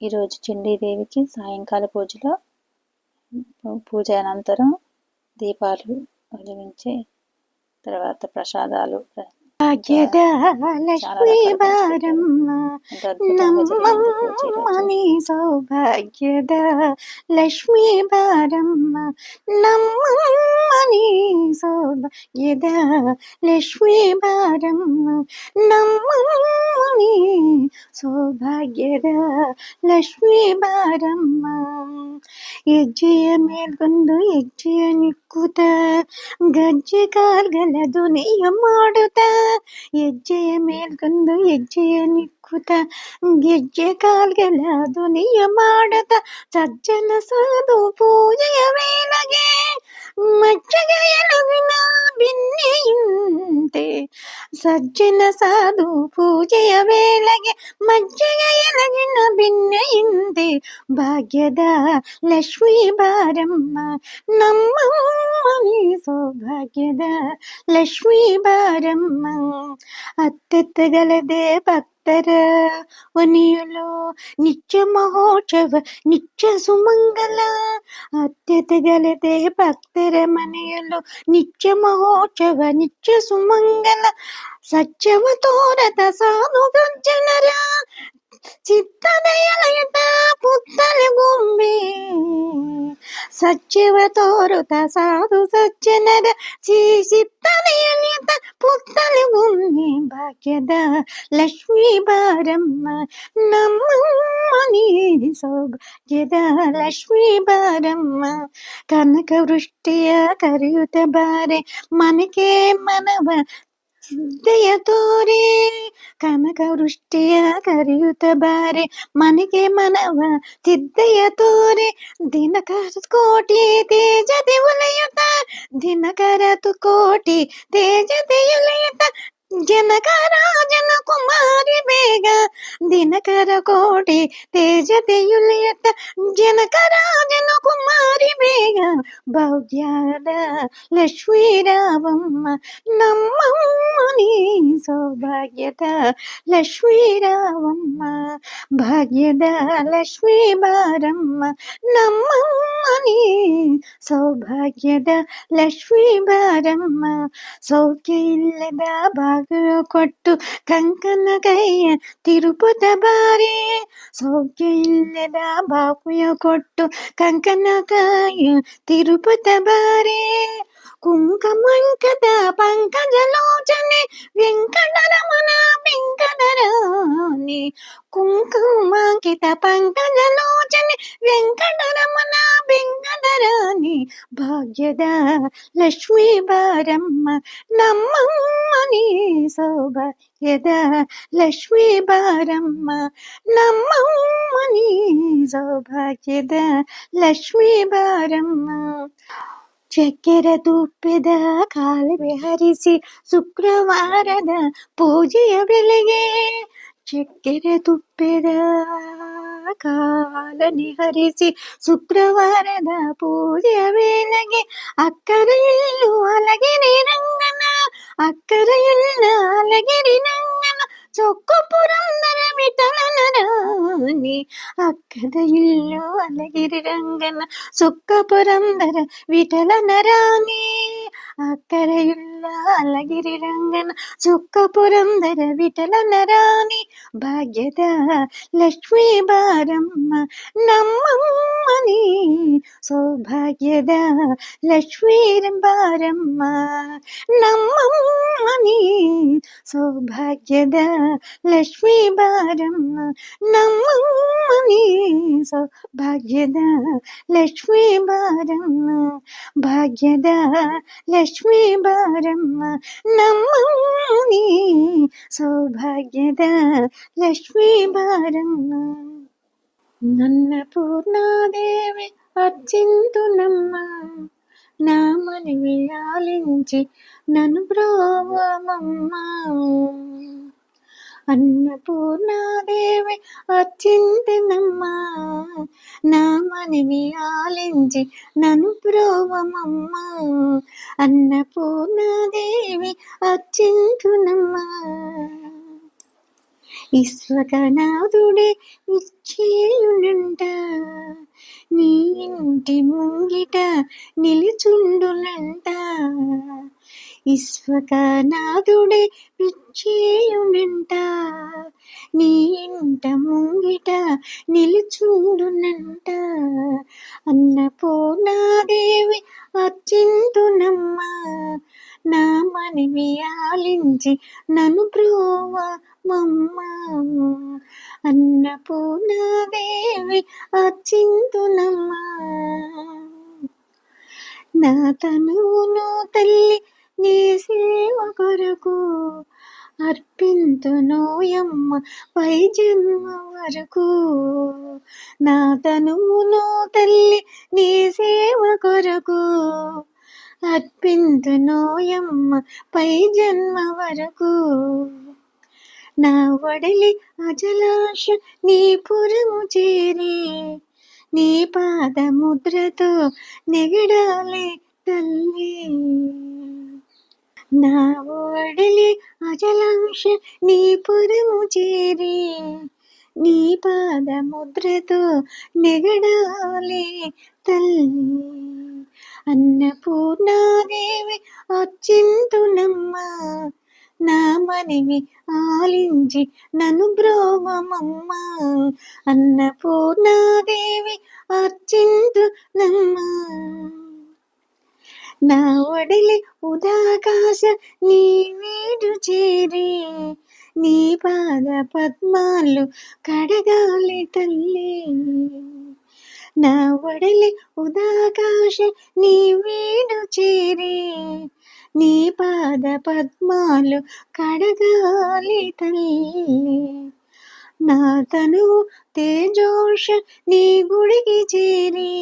ఈరోజు చండీదేవికి సాయంకాల పూజలో పూజ అనంతరం దీపాలు వెలిగించి తర్వాత ప్రసాదాలు భాగ్యద లక్ష్మీ బారమ్మ. నమ్మని సౌభాగ్యద లక్ష్మీ బారమ్మ లక్ష్మీ సౌభాగ్యద లక్ష్మీ బారమ్మ. ఎజ్జయ మేల్గొందు ఎజ్జయ నిక్కుత గజ్జ కాల్గలదు నెయ్య మాడుత. ఎజ్జయ మేల్గొందు ఎజ్జయ నిక్కుత గజ్జె కాల్గలదు నెయ్య మాడుత. సజ్జన సాధు పూజయ వేలగే మచ్చగయలు వినా భిన్న ಸಜ್ಜನ ಸಾಧು ಪೂಜೆಯ ವೇಳೆಗೆ ಮಜ್ಜೆಯ ಎಲಗಿನ ಬಿನ್ನೆಯಿಂದೆ ಭಾಗ್ಯದ ಲಕ್ಷ್ಮೀ ಬಾರಮ್ಮ ನಮ್ಮಮ್ಮನಿ ಸೌಭಾಗ್ಯದ ಲಕ್ಷ್ಮೀ ಬಾರಮ್ಮ ಅತ್ತೆತ್ತಗಲದೆ ಭಕ್ತರ శంకర వనియులో నిత్య మహోత్సವ నిత్ಯ సుమంగళ అత్యతగలదే భక్తర మనయులో నిత్య మహోత్సవ నిత్య సుమంగళ సత్యవతోరత సాధు గంజనరా చిత్తదయలయత పుత్తలి భూమి. ಸತ್ಯವ ತೋರುತ ಸಾಧು ಸಜ್ಜನರ ಚಿತ್ತದಯಲಯತ ಪುತ್ತಲ ಗೊಂಬೆ ಭಾಗ್ಯದ ಲಕ್ಷ್ಮೀ ಬಾರಮ್ಮ ನಮ್ಮನಿ ಸೌಭಾಗ್ಯದ ಲಕ್ಷ್ಮೀ ಬಾರಮ್ಮ ಕನಕ ವೃಷ್ಟಿಯ ಕರೆಯುತ್ತ ಬಾರೆ ಮನಕೆ ಮನವ ಸಿದ್ಧೆಯ ತೋರೆ, ಕನಕ ವೃಷ್ಟಿಯ ಕರೆಯುತ್ತ ಬಾರೆ, ಮನೆಗೆ ಮನವ ಸಿದ್ಧೆಯ ತೋರೆ, ದಿನಕರ ಕೋಟಿ ತೇಜತೆ ಉಲಯುತ ದಿನಕರ ಕೋಟಿ ತೇಜತೆ ಉಲಯುತ ಜನಕ ಜನ ಕುಮಾರಿ ಬೇಗ ದಿನಕರ ಕೋಟಿ ತೇಜತೆಯುಲಿಯತ್ತ ಜನಕರ ಜನ ಕುಮಾರಿ ಬೇಗ ಭಾಗ್ಯದ ಲಕ್ಷ್ಮೀರಾವಮ್ಮ ನಮ್ಮಮ್ಮನಿ ಸೌಭಾಗ್ಯದ ಲಕ್ಷ್ಮೀರಾವಮ್ಮ ಭಾಗ್ಯದ ಲಕ್ಷ್ಮೀ ಬಾರಮ್ಮ ನಮ್ಮಮ್ಮನಿ ಸೌಭಾಗ್ಯದ ಲಕ್ಷ್ಮೀ ಬಾರಮ್ಮ ಸೌಖ್ಯ ಇಲ್ಲದ ಬಾಗಿಲು ಕೊಟ್ಟು ಕಂಕನ ಕೈಯ ತಿರುಪುತ ಬಾರಿ. ಸೌಖ್ಯ ಇಲ್ಲದ ಬಾಪುಯ ಕೊಟ್ಟು ಕಂಕನ ಕಾಯ ತಿರುಪತ ಬಾರಿ. కుంకమంకత పంకజలోచని వెంకటరమణ వెంకటరాని కుంకుమాంకిత పంకజలోచని వెంకటరమణ వెంకటరాని భాగ్యద లక్ష్మీ బారమ్మ నమ్మమ్మని శోభ యద లక్ష్మీ బారమ్మ నమ్మమ్మని శోభ యద లక్ష్మీ బారమ్మ ಚಕ್ಕೆರ ತುಪ್ಪದ ಕಾಲುವೆ ಹರಿಸಿ ಶುಕ್ರವಾರದ ಪೂಜೆಯ ಬೆಲೆಗೆ ಚಕ್ಕೆರೆ ತುಪ್ಪದ ಕಾಲನೆ ಹರಿಸಿ ಶುಕ್ರವಾರದ ಪೂಜೆಯ ವೇಳೆಗೆ ಅಕ್ಕರ ಇಲ್ಲು ಅಲಗಿರಿ ರಂಗನ ಅಕ್ಕರ ಇಲ್ಲ ಅಲಗಿರಿ ರಂಗನ చొక్కు పురందరమిటలరాని అక్కద ఇల్లు అలగిరి రంగన సొక్క పురందర విఠల నరాని അക്കരയുള്ള അലഗിരിരംഗൻ ചുക്കപുരന്തര വിട്ടലനരാണി ഭാഗ്യത ലക്ഷ്മി ഭാരമ്മ നമ്മമ്മ നീ. സൗഭാഗ്യത ലക്ഷ്മി ഭാരമ്മ നമ്മമ്മ നീ. സൗഭാഗ്യത ലക്ഷ്മി ഭാരമ്മ നമ്മമ്മ നീ. സൗഭാഗ്യത ലക്ഷ്മി ഭാരമ്മ ഭാഗ്യത లక్ష్మీ బారమ్మ నమ్మని సౌభాగ్యద లక్ష్మీ బారమ్మ నన్న పూర్ణాదేవి అర్చింతునమ్మ నా మనవి ఆలించి నన్ను బ్రోవమ్మ అన్నపూర్ణాదేవి అర్చింతినమ్మ నా మనవి ఆలించి నన్ను బ్రోవమమ్మ అన్నపూర్ణాదేవి అర్చింతునమ్మ ఈశ్వరనాథుడే ఇచ్చేయు నీ ఇంటి ముంగిట నిలుచుండునంట ఇస్వకనాథుడే పిచ్చేయునంట నీ ఇంట ముంగిట నిలుచుండునంట. అన్నపూర్ణాదేవి అచ్చింతునమ్మ నా మనవి ఆలించి నన్ను ప్రోవ మమ్మ అన్నపూర్ణాదేవి అచ్చింతునమ్మ నా తనువును తల్లి నీ సేవ కొరకు అర్పింతునోయమ్మ పై జన్మ వరకు. నా తనువును తల్లి నీ సేవ కొరకు అర్పింతునోయమ్మ పై జన్మ వరకు. నా వడలి అజలాశ నీ పురము చేరి నీ పాదముద్రతో నెగడాలి తల్లి. నా ఓడలి అజలాంశ నీ పురము చేరి నీ పాద ముద్రతో నెగడాలి తల్లి. అన్నపూర్ణాదేవి అచ్చింతునమ్మ నా మనవి ఆలించి నన్ను బ్రోమమ్మ అన్నపూర్ణాదేవి అచ్చింతునమ్మ నా ఒడిలి ఉదాకాశ నీ వీడు చేరి. నీ పాద పద్మాలు కడగాలి తల్లి. నా ఒడలి ఉదాకాశ నీ వీడు చేరి. నీ పాద పద్మాలు కడగాలి తల్లి. నా తను తేజోష నీ గుడికి చేరి.